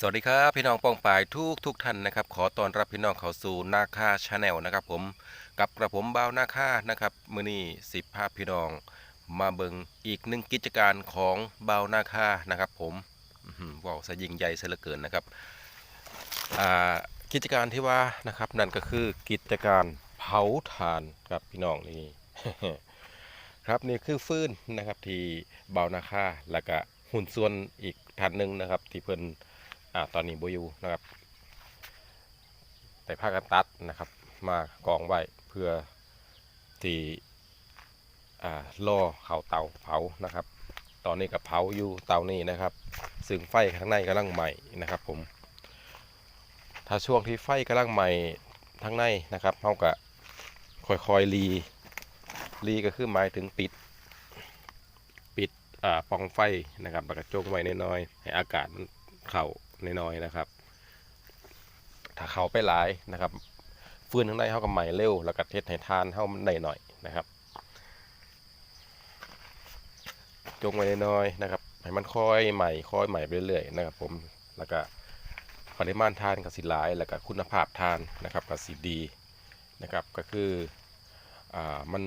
สวัสดีครับพี่น้องป้องปายทุกทุกท่านนะครับ ขอต้อนรับพี่น้องเข้าสู่นาคาชาแนลนะครับผมกับกระผมบ่าวนาคานะครับมือนี้สิบภาพพี่น้องมาเบิงอีกหนึ่งกิจการของบ่าวนาคานะครับ ผมอื้อหือว้าวสยิงใหญ่เสลือเกินนะครับกิจการที่ว่านะครับ นั่นก็คือกิจการเผาถ่านครับพี่น้องนี่ครับนี่คือฟื้นนะครับที่บ่าวนาคาแล้วก็หุ่นส่วนอีกท่านหนึ่งนะครับ ที่เพิ่น อ่าตอนนี้โบอยู่นะครับ แต่ผ้ากันตัดนะครับ มากองไว้เพื่อที่อ่าล่อเข่าเตาเผานะครับ ตอนนี้กับเผาอยู่เตานี้นะครับ ซึ่งไฟข้างในกำลังใหม่นะครับ ผม ถ้าช่วงที่ไฟกำลังใหม่ทั้งในนะครับเขาก็ค่อยๆรีรีก็คือหมายถึงปิดปิดอ่าปองไฟนะครับแล้วก็จงไว้น้อยๆให้อากาศมันเข่า น้อยๆนะครับ ถ้าเขาไปหลายนะครับ ฟื้นข้างในเขาก็ใหม่เร็ว แล้วก็เทศให้ทานเขามันได้หน่อยนะครับ จงไว้น้อยๆนะครับให้มันค่อยใหม่ค่อยใหม่ไปเรื่อยๆนะครับ ผมแล้วก็ปริมาณทานกับสิหลาย แล้วก็คุณภาพทานนะครับกับสิดีนะครับก็คืออ่ามัน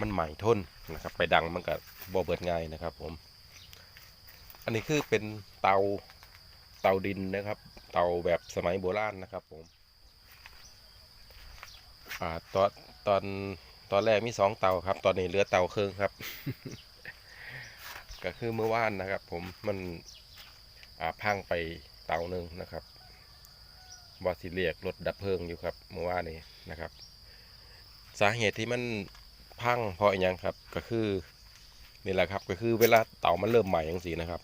มันใหม่ทนนะครับ ไปดังมันก็บ่เบิดง่ายนะครับผม อันนี้คือเป็นเตาเตาดินนะครับ เตาแบบสมัยโบราณนะครับผมอ่าตอนตอนตอนแรกมีสองเตาครับ ตอนนี้เหลือเตาเครื่องครับ ก็คือเมื่อวานนะครับ ผมมันอ่าพังไปเตาหนึ่งนะครับบอสิเรียกรถดับเพลิงอยู่ครับเมื่อวานนี้นะครับ สาเหตุที่มันพังเพราะอย่างครับ ก็คือนี่แหละครับ ก็คือเวลาเตามันเริ่มใหม่อย่างสีนะครับ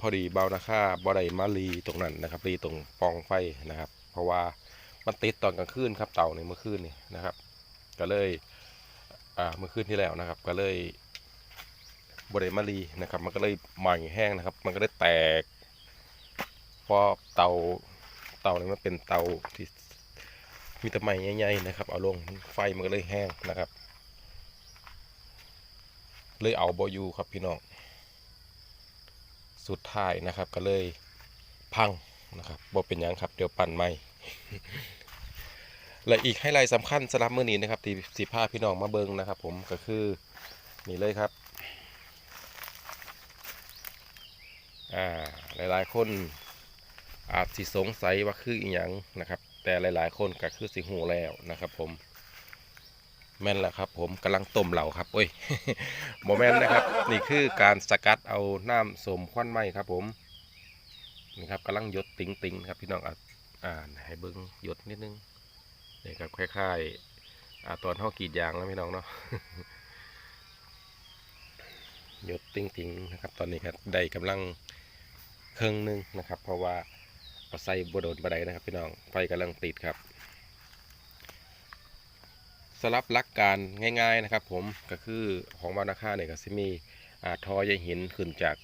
พอดีเบานาค่าบ่ได้มารีตรงนั้นนะครับรีตรงปองไฟนะครับ เพราะว่ามันติดตอนกลางคืนครับเต่าในเมื่อคืนนี่นะครับ ก็เลยอ่าเมื่อคืนที่แล้วนะครับ ก็เลยบ่ได้มารีนะครับ มันก็เลยใหม่แห้งนะครับ มันก็เลยแตกเพราะเตาเตาเนี่ยมันเป็นเตาที่มีตะไม้ใหญ่ๆนะครับ เอาลงไฟมันก็เลยแห้งนะครับ เลยเอาบอยู่ครับพี่น้อง สุดท้ายนะครับ ก็เลยพังนะครับบ่เป็นยังครับ เดี๋ยวปั่นใหม่และอีกไฮไลท์สำคัญสำหรับมื้อนี้นะครับที่สิพาพี่น้องมาเบิงนะครับ ผมก็คือนี่เลยครับอ่าหลายๆ คนอาจสิสงสัยว่าคืออีหยังนะครับ แต่หลายๆ คนก็คือสิหูแล้วนะครับ ผม แม่นแหละครับ ผมกำลังต้มเหล่าครับโอ้ยโมแมนนะครับ นี่คือการสกัดเอาน้ำสมควันไหมครับ ผมนี่ครับกำลังหยดติงติงครับพี่น้องอ่านให้เบิ้งหยดนิดนึงนี่ครับคล้ายๆอ่าตอนห่อกรีดยางแล้วพี่น้องเนาะหยดติงติงนะครับ ตอนนี้ครับได้กำลังเครื่องนึงนะครับ เพราะว่าเอาใส่บโดนบะไดนะครับ พี่น้องไฟกำลังติดครับ สลับหลักการง่ายๆนะครับ ผมก็คือของวานาค่าเนี่ยก็จะมีอ่าทอใยหินขึ้นจาก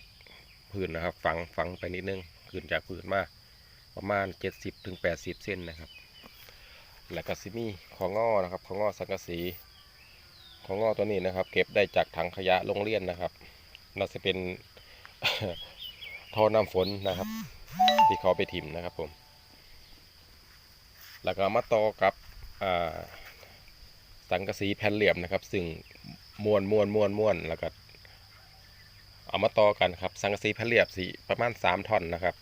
พื้นนะครับ ฝังฝังไปนิดนึงขึ้นจากพื้นมาประมาณ70ถึงเส้นนะครับ แล้วก็ซิมีของงอนะครับของงอสังกะสีของงอตัวนี้นะครับ เก็บได้จากถังขยะโรงเรียนนะครับน่าจะเป็นท่อน้ำฝนนะครับ ที่เขาไปถิ่มนะครับผม แล้วก็มาต่อกับอ่า สังกะสีแผ่นเหลี่ยมนะครับ ซึ่งม้วนม้วนม้วนม้วนแล้วก็เอามาต่อกันครับ สังกะสีแผ่นเหลี่ยมสีประมาณสามท่อนนะครับ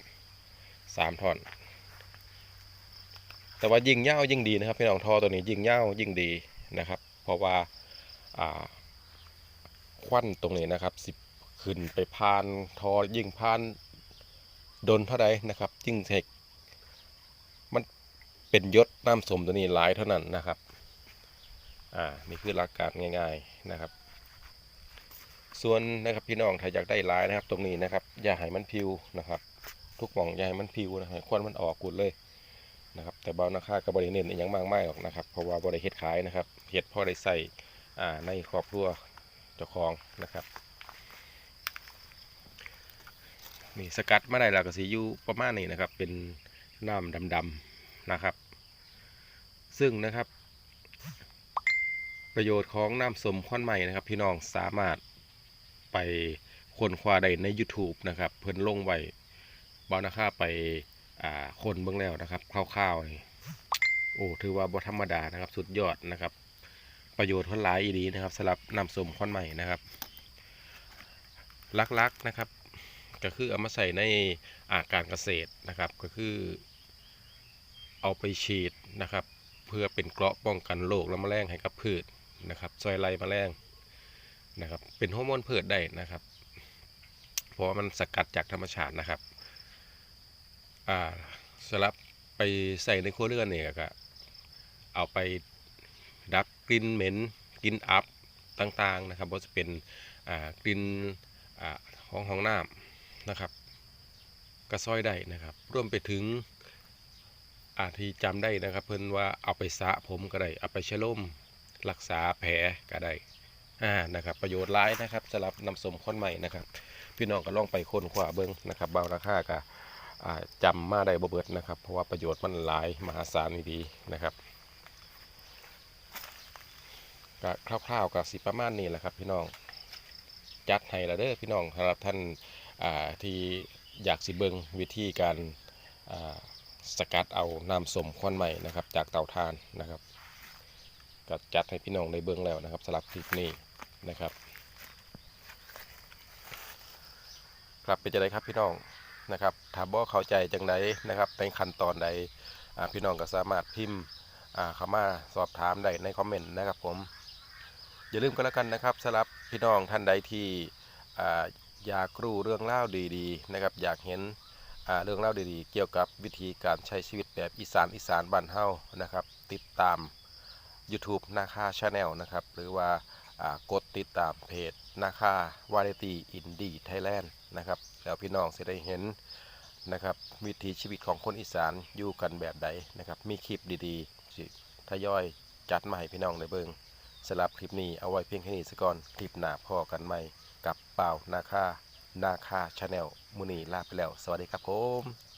สามท่อน แต่ว่ายิงเย้ายิ่งดีนะครับพี่น้องทอตัวนี้ยิงเย้ายิ่งดีนะครับ เพราะว่าอ่าควันตรงนี้นะครับสิบขึ้นไปพานทอยิ่งพานโดนเท่าใดนะครับ ยิ่งเทคมันเป็นยศน้ำสมตัวนี้หลายเท่านั้นนะครับ อ่านี่คือหลักการง่าย ๆนะครับ ส่วนนะครับพี่น้องถ้าอยากได้ลายนะครับ ตรงนี้นะครับ อย่าให้มันพิวนะครับ ทุกหม่องอย่าให้มันพิวนะให้ควันมันออกกุดเลยนะครับ แต่เบาราคาก็บริเน้นอหยังมากมายหรอกนะครับ เพราะว่าบริเฮ็ดขายนะครับเฮ็ดพอได้ใส่อ่าในครอบครัวเจ้าของนะครับนี่สกัดมาได้ล้วก็สีอยู่ประมาณนี้นะครับ เป็นน้ำดำๆนะครับ ซึ่งนะครับ ประโยชน์ของน้ำสมควันใหม่นะครับ พี่น้องสามารถไปคนคว้าได้ใน YouTube นะครับ เพิ่นลงไว้บาวนาค่าไปอ่าคนเบิ่งแล้วนะครับคร่าวๆนี่โอ้ถือว่าบธรรมดานะครับ สุดยอดนะครับ ประโยชน์เพิ่นหลายอีดีนะครับสำหรับน้ำสมควันใหม่นะครับลักๆนะครับ ก็คือเอามาใส่ในอาการเกษตรนะครับ ก็คือ เอาไปฉีดนะครับ เพื่อเป็นเกราะป้องกันโรคและแมลงให้กับพืช นะครับซอยไล่แมลงนะครับ เป็นฮอร์โมนพืชได้นะครับ เพราะว่ามันสกัดจากธรรมชาตินะครับอ่าสำหรับไปใส่ในครัวเรือนเนี่ยก็เอาไปดับกลิ่นเหม็นกลิ่นอับต่างๆนะครับว่าจะเป็นอ่ากลิ่นอ่าห้องห้องน้ำนะครับก็ซอยได้นะครับรวมไปถึงอาที่จำได้นะครับ เพิ่อนว่าเอาไปสระผมก็ได้เอาไปเชล่ม รักษาแผลก็ได้อ่านะครับ ประโยชน์หลายนะครับสำหรับน้ำสมข้นใหม่นะครับ พี่น้องก็ลองไปค้นคว้าเบิ้งนะครับเบาราคาก็อ่าจำมาได้บ่เบิดนะครับ เพราะว่าประโยชน์มันหลายมหาศาลดีนะครับก็คร่าวๆกับสิประมาณนี้แหละครับ พี่น้องจัดให้ละเด้อพี่น้องสำหรับท่านาที่อยากสิเบิงวิธีการาสกัดเอาน้ำสมควันใหม่นะครับ จากเตาถ่านนะครับ ก็จัดให้พี่น้องได้เบิ่งแล้วนะครับสำหรับคลิปนี้นะครับ ครับเป็นจะไดครับพี่น้องนะครับถ้าบ่เข้าใจจังใดนะครับในขั้นตอนใดพี่น้องก็สามารถพิมพ์เข้ามาสอบถามได้ในคอมเมนต์นะครับผมอย่าลืมก็แล้วกันนะครับสำหรับพี่น้องท่านใดที่อ่าอยากรู้เรื่องเล่าดีๆนะครับอยากเห็นเรื่องเล่าดีๆ เกี่ยวกับวิธีการใช้ชีวิตแบบอีสานอีสานบ้านเฮานะครับ ติดตาม YouTube นาคาชาแนลนะครับ หรือว่ากดติดตามเพจนาคาวาไรตี้อินดี้ไทยแลนด์นะครับ แล้วพี่น้องจะได้เห็นนะครับวิถีชีวิตของคนอีสานอยู่กันแบบใดนะครับ มีคลิปดีๆสิทยอยจัดมาให้พี่น้องได้เบิ่งสำหรับคลิปนี้เอาไว้เพียงแค่นี้ซะก่อน คลิปหน้าพอกันใหม่กับเป่านาคานาคาชาแนลมูนีลาไปแล้ว สวัสดีครับผม